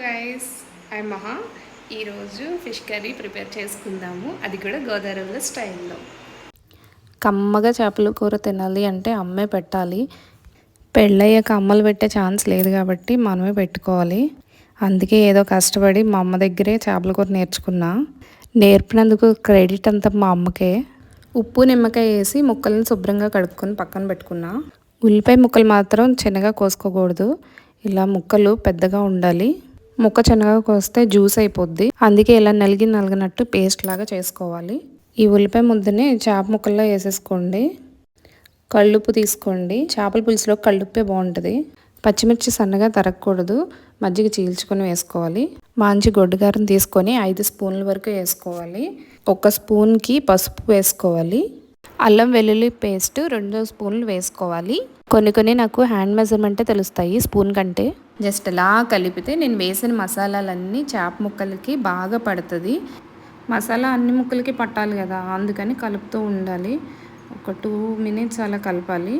Guys I మహా ఈరోజు fish curry prepare చేసుకుందాము. అది కూడా గోదావరిలో స్టైల్లో. కమ్మగా చేపల కూర తినాలి అంటే అమ్మే పెట్టాలి. పెళ్ళయ్యాక అమ్మలు పెట్టే ఛాన్స్ లేదు కాబట్టి మనమే పెట్టుకోవాలి. అందుకే ఏదో కష్టపడి మా అమ్మ దగ్గరే చేపల కూర నేర్చుకున్నా. నేర్పినందుకు క్రెడిట్ అంతా మా అమ్మకే. ఉప్పు నిమ్మకాయ వేసి ముక్కలను శుభ్రంగా కడుక్కొని పక్కన పెట్టుకున్నా. ఉల్లిపాయ ముక్కలు మాత్రం చిన్నగా కోసుకోకూడదు. ఇలా ముక్కలు పెద్దగా ఉండాలి. ముక్క శనగ కోస్తే జ్యూస్ అయిపోద్ది. అందుకే ఇలా నలిగి నలగనట్టు పేస్ట్ లాగా చేసుకోవాలి. ఈ ఉల్లిపాయ ముద్దని చేప ముక్కల్లో వేసేసుకోండి. కళ్ళుప్పు తీసుకోండి. చేపల పులుసులో కళ్ళుప్పే బాగుంటుంది. పచ్చిమిర్చి సన్నగా తరగకూడదు. మజ్జిగ చీల్చుకొని వేసుకోవాలి. మంచి గొడ్డుగారం తీసుకొని ఐదు స్పూన్ల వరకు వేసుకోవాలి. ఒక స్పూన్కి పసుపు వేసుకోవాలి. అల్లం వెల్లుల్లి పేస్ట్ రెండు స్పూన్లు వేసుకోవాలి. కొన్ని కొన్ని నాకు హ్యాండ్ మెజర్మెంటే తెలుస్తాయి స్పూన్ కంటే. జస్ట్ అలా కలిపితే నేను వేసిన మసాలాలన్నీ చేప ముక్కలకి బాగా పడుతుంది. మసాలా అన్ని ముక్కలకి పట్టాలి కదా అందుకని కలుపుతూ ఉండాలి. ఒక టూ మినిట్స్ అలా కలపాలి.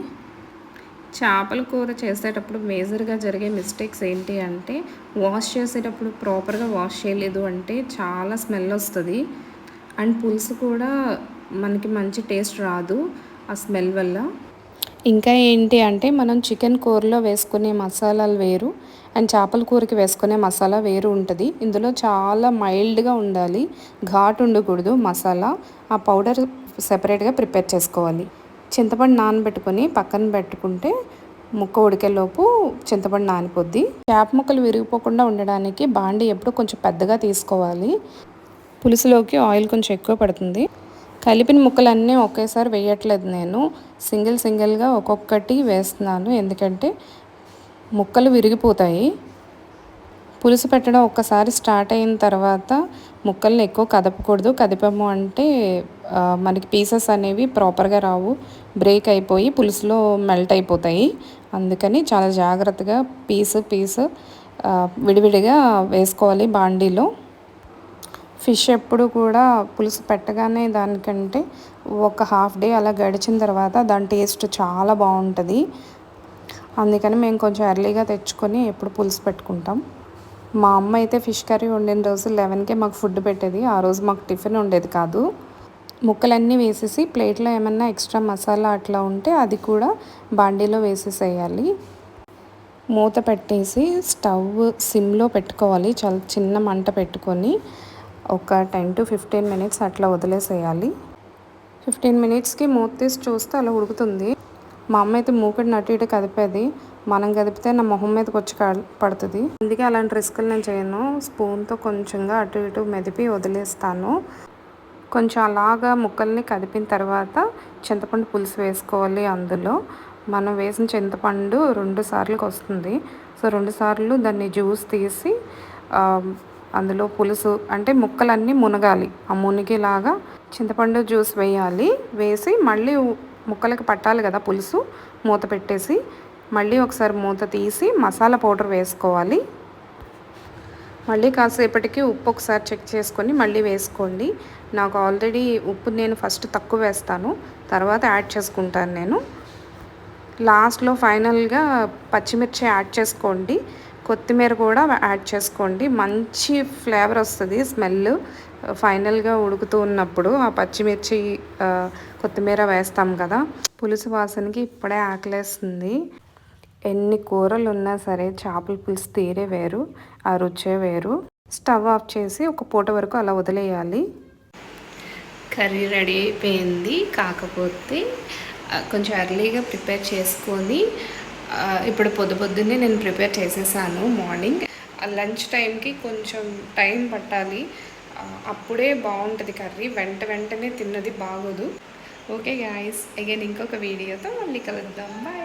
చేపల కూర చేసేటప్పుడు మేజర్గా జరిగే మిస్టేక్స్ ఏంటి అంటే వాష్ చేసేటప్పుడు ప్రాపర్గా వాష్ చేయలేదు అంటే చాలా స్మెల్ వస్తుంది. అండ్ పులుసు కూడా మనకి మంచి టేస్ట్ రాదు ఆ స్మెల్ వల్ల. ఇంకా ఏంటి అంటే మనం చికెన్ కూరలో వేసుకునే మసాలాలు వేరు అండ్ చేపల కూరకి వేసుకునే మసాలా వేరు ఉంటుంది. ఇందులో చాలా మైల్డ్గా ఉండాలి. ఘాటు ఉండకూడదు మసాలా. ఆ పౌడర్ సెపరేట్గా ప్రిపేర్ చేసుకోవాలి. చింతపండు నానబెట్టుకొని పక్కన పెట్టుకుంటే ముక్క ఉడికేలోపు చింతపండు నానిపోద్ది. చేప ముక్కలు విరిగిపోకుండా ఉండడానికి బాండి ఎప్పుడు కొంచెం పెద్దగా తీసుకోవాలి. పులుసులోకి ఆయిల్ కొంచెం ఎక్కువ పడుతుంది. కలిపిన ముక్కలన్నీ ఒకేసారి వేయట్లేదు నేను. సింగిల్ సింగిల్గా ఒక్కొక్కటి వేస్తున్నాను. ఎందుకంటే ముక్కలు విరిగిపోతాయి. పులుసు పెట్టడం ఒక్కసారి స్టార్ట్ అయిన తర్వాత ముక్కల్ని ఎక్కువ కదపకూడదు. కదిపాము అంటే మనకి పీసెస్ అనేవి ప్రాపర్గా రావు. బ్రేక్ అయిపోయి పులుసులో మెల్ట్ అయిపోతాయి. అందుకని చాలా జాగ్రత్తగా పీసు పీసు విడివిడిగా వేసుకోవాలి బాండీలో. ఫిష్ ఎప్పుడు కూడా పులుసు పెట్టగానే దానికంటే ఒక హాఫ్ డే అలా గడిచిన తర్వాత దాని టేస్ట్ చాలా బాగుంటుంది. అందుకని మేము కొంచెం ఎర్లీగా తెచ్చుకొని ఎప్పుడు పులుసు పెట్టుకుంటాం. మా అమ్మ అయితే ఫిష్ కర్రీ వండిన రోజు లెవెన్కే మాకు ఫుడ్ పెట్టేది. ఆ రోజు మాకు టిఫిన్ ఉండేది కాదు. ముక్కలన్నీ వేసేసి ప్లేట్లో ఏమన్నా ఎక్స్ట్రా మసాలా అట్లా ఉంటే అది కూడా బాండీలో వేసేసేయాలి. మూత పెట్టేసి స్టవ్ సిమ్లో పెట్టుకోవాలి. చాలా చిన్న మంట పెట్టుకొని ఒక టెన్ టు ఫిఫ్టీన్ మినిట్స్ అట్లా వదిలేసేయాలి. ఫిఫ్టీన్ మినిట్స్కి మూత తీసి చూస్తే అలా ఉడుకుతుంది. మా అమ్మ అయితే మూకడిని అటు ఇటు కదిపేది. మనం కదిపితే నా మొహం మీదకి వచ్చి పడుతుంది. అందుకే అలాంటి రిస్కులు నేను చేయను. స్పూన్తో కొంచెంగా అటు ఇటు మెదిపి వదిలేస్తాను. కొంచెం అలాగా ముక్కల్ని కదిపిన తర్వాత చింతపండు పులుసు వేసుకోవాలి అందులో. మనం వేసిన చింతపండు రెండు సార్లకు వస్తుంది సో రెండు సార్లు దాన్ని జ్యూస్ తీసి అందులో పులుసు అంటే ముక్కలన్నీ మునగాలి. ఆ మునిగేలాగా చింతపండు జ్యూస్ వేయాలి. వేసి మళ్ళీ ముక్కలకి పట్టాలి కదా పులుసు మూత పెట్టేసి మళ్ళీ ఒకసారి మూత తీసి మసాలా పౌడర్ వేసుకోవాలి. మళ్ళీ కాసేపటికి ఉప్పు ఒకసారి చెక్ చేసుకొని మళ్ళీ వేసుకోండి. నాకు ఆల్రెడీ ఉప్పు నేను ఫస్ట్ తక్కువ వేస్తాను. తర్వాత యాడ్ చేసుకుంటాను నేను. లాస్ట్లో ఫైనల్గా పచ్చిమిర్చి యాడ్ చేసుకోండి. కొత్తిమీర కూడా యాడ్ చేసుకోండి. మంచి ఫ్లేవర్ వస్తుంది స్మెల్ ఫైనల్గా ఉడుకుతూ ఉన్నప్పుడు ఆ పచ్చిమిర్చి కొత్తిమీర వేస్తాం కదా. పులుసు వాసనకి ఇప్పుడే ఆకలేస్తుంది. ఎన్ని కూరలు ఉన్నా సరే చేపల పులుసు తీరే వేరు ఆ రుచే వేరు. స్టవ్ ఆఫ్ చేసి ఒక పూట వరకు అలా వదిలేయాలి. కర్రీ రెడీ అయిపోయింది. కాకపోతే కొంచెం ఎర్లీగా ప్రిపేర్ చేసుకొని ఇప్పుడు పొద్దు పొద్దున్నే నేను ప్రిపేర్ చేసేసాను మార్నింగ్. లంచ్ టైంకి కొంచెం టైం పట్టాలి. అప్పుడే బాగుంటుంది కర్రీ. వెంట వెంటనే తిన్నది బాగోదు. ఓకే గాయస్ అగైన్ ఇంకొక వీడియోతో మళ్ళీ కలుద్దాం. బాయ్